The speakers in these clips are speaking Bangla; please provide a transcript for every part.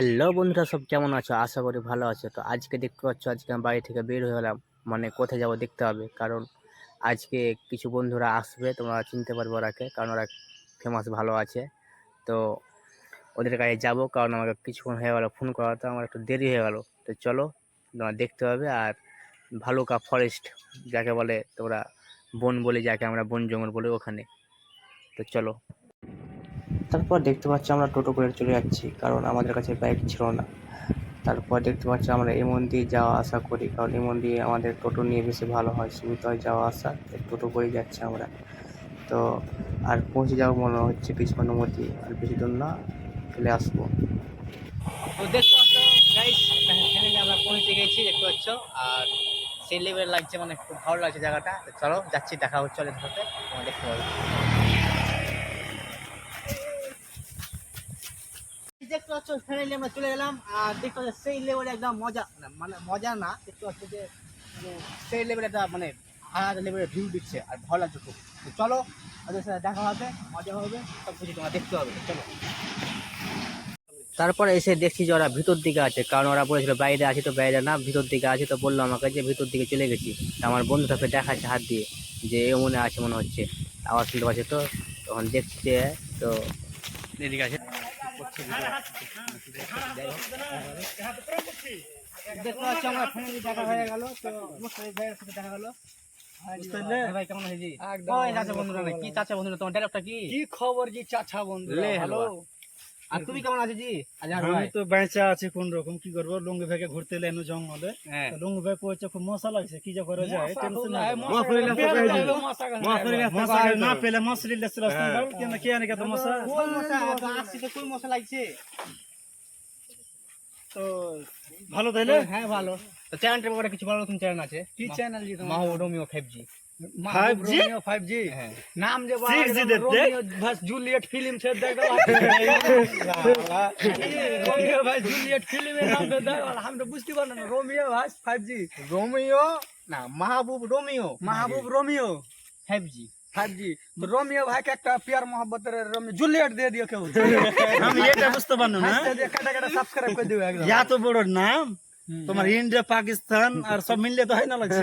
হ্যালো বন্ধুরা, সব কেমন আছো? আশা করি ভালো আছো। তো আজকে দেখতে পাচ্ছ, আজকে আমি বাড়ি থেকে বের হয়ে গেলাম মানে কোথায় যাব দেখতে হবে। কারণ আজকে কিছু বন্ধুরা আসবে, তোমরা চিনতে পারবে ওরাকে কারণ ওরা ফেমাস ভালো আছে। তো ওদের কাছে যাব, কারণ আমাকে কিছুক্ষণ হয়ে গেলো ফোন করা। তো আমার একটু দেরি হয়ে গেলো। তো চলো, তোমার দেখতে হবে। আর ভালুকা ফরেস্ট যাকে বলে, তোমরা বন বলে যাকে আমরা বন জঙ্গল বলি ওখানে। তো চলো। তারপর দেখতে পাচ্ছি আমরা টোটো করে চলে যাচ্ছি, কারণ আমাদের কাছে বাইক ছিল না। তারপর দেখতে পাচ্ছি আমরা এমন দিয়ে যাওয়া আসা করি, কারণ এমন দিয়ে আমাদের টোটো নিয়ে বেশি ভালো হয় সুবিধা হয় যাওয়া আসা টোটো করে যাচ্ছি আমরা। তো আর পৌঁছে যাব মনে হচ্ছে কিছুক্ষণের মধ্যে, আর বেশি দূর না, চলে আসব। দেখতে পাচ্ছ পৌঁছে গেছি, দেখতে আর সেই লেভেল লাগছে মানে খুব ভালো লাগছে জায়গাটা। চলো, যাচ্ছি, দেখা হচ্ছে দেখতে পাবে। দেখতে পাচ্ছ ফ্যামিলি আমরা চলে গেলাম আর দেখতে পাচ্ছ, সেই লেভেলে একদম মজা মানে মজা না, দেখতে পাচ্ছ যে মানে সেই লেভেলে একটা মানে আলাদা লেভেলের ভিউ দিচ্ছে, আর ভালো লাগছে খুব। চলো ওদের সাথে দেখা হবে, মজা হবে সব কিছু তোমার দেখতে হবে, চলো। তারপরে এসে দেখছি যে ওরা ভিতর দিকে আছে, কারণ ওরা বলেছিল বাইরে আছে তো বাইরে না, ভিতর দিকে আছে তো বলল আমাকে যে ভিতর দিকে চলে গেছি। আমার বন্ধু সাথে দেখাচ্ছে হাত দিয়ে, যে এ মনে আছে, মনে হচ্ছে। আওয়াজ শুনতে পাচ্ছে তো, তখন দেখছি তো এদিকে আছে। দেখতে পাচ্ছি আমার ফ্যামিলি দেখা হয়ে গেল তো ভাইয়ের সাথে দেখা গেল ভাই কেমন কি চাচা বন্ধুরা তোমার ডাইরেক্টটা কি? কি খবর কি চাচা বন্ধু হ্যালো। আর তুমি কেমন আছিস জি? আমি তো বেঁচে আছি কোন রকম কি করব? লুঙ্গি ভাইকে ঘুরতে এলে এনু জঙ্গলে। হ্যাঁ। লুঙ্গি ভাই কইছে খুব মশা লাগছে কি যে করে যায় টেনশন নাই। মশা না পেলে মশলি লেসরা সুন্দর কেন কে আনে কত মশা? কোন মশা? তো আসছি তো কোন মশা লাগছে? তো ভালো তাইলে? হ্যাঁ ভালো। তো চ্যানেলটার ব্যাপারে কিছু ভালো নতুন চ্যানেল আছে। কি চ্যানেল জি তোমার? মাহু রোমিও ফাইভ জি 5G हाँ। नाम बस तो जूलियट फ़िल्म से रोमियो भाई जूलियट फ़िल्म में नाम दे हम तो बुझती बन रोमियो भाई रोमियो? ना महबूब रोमियो। महबूब रोमियो। 5G 5G तो रोमियो भाई के प्यार मोहब्बत रे रोमियो। जूलियट दे दियो हम तो बुझते बन ना। कटा कटा सब्सक्राइब कर दियो या तो बड़ो नाम हम्म। तुम्हारे इंडिया पाकिस्तान और सब मिलले तो है ना लगे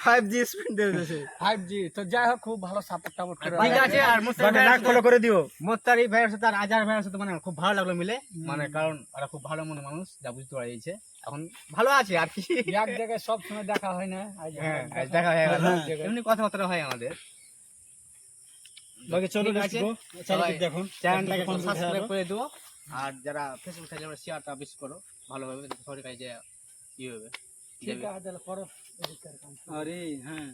লাগছে 5G স্পিড দিয়ে দিয়েছে 5G তো যাই হোক খুব ভালো সাপোর্ট টাপোর্ট করে ঠিক আছে আর মুস্তাফিজ বাটা ভাইয়ের লাখ সাথে- ফলো করে দিও। মোত্তারি ভাইয়ের সাথে আর আজহার ভাইয়ের সাথে মানে খুব ভালো লাগল মিলে। মানে কারণ ওরা খুব ভালো মনে মানুষ যা বুঝতে পারছে এখন ভালো আছে আর কি। এক জায়গায় সব সময় দেখা হয় না হ্যাঁ দেখা হয়ে গেল। এমনি কথাবার্তা হয় আমাদের। বাকি চলো সবাই দেখুন। চ্যানেলটাকে সাবস্ক্রাইব করে দিও। আর যারা ফেসবুক থেকে শেয়ারটা বেশি করো ভালোভাবে সবার কাছে ই হবে। আরে হ্যাঁ।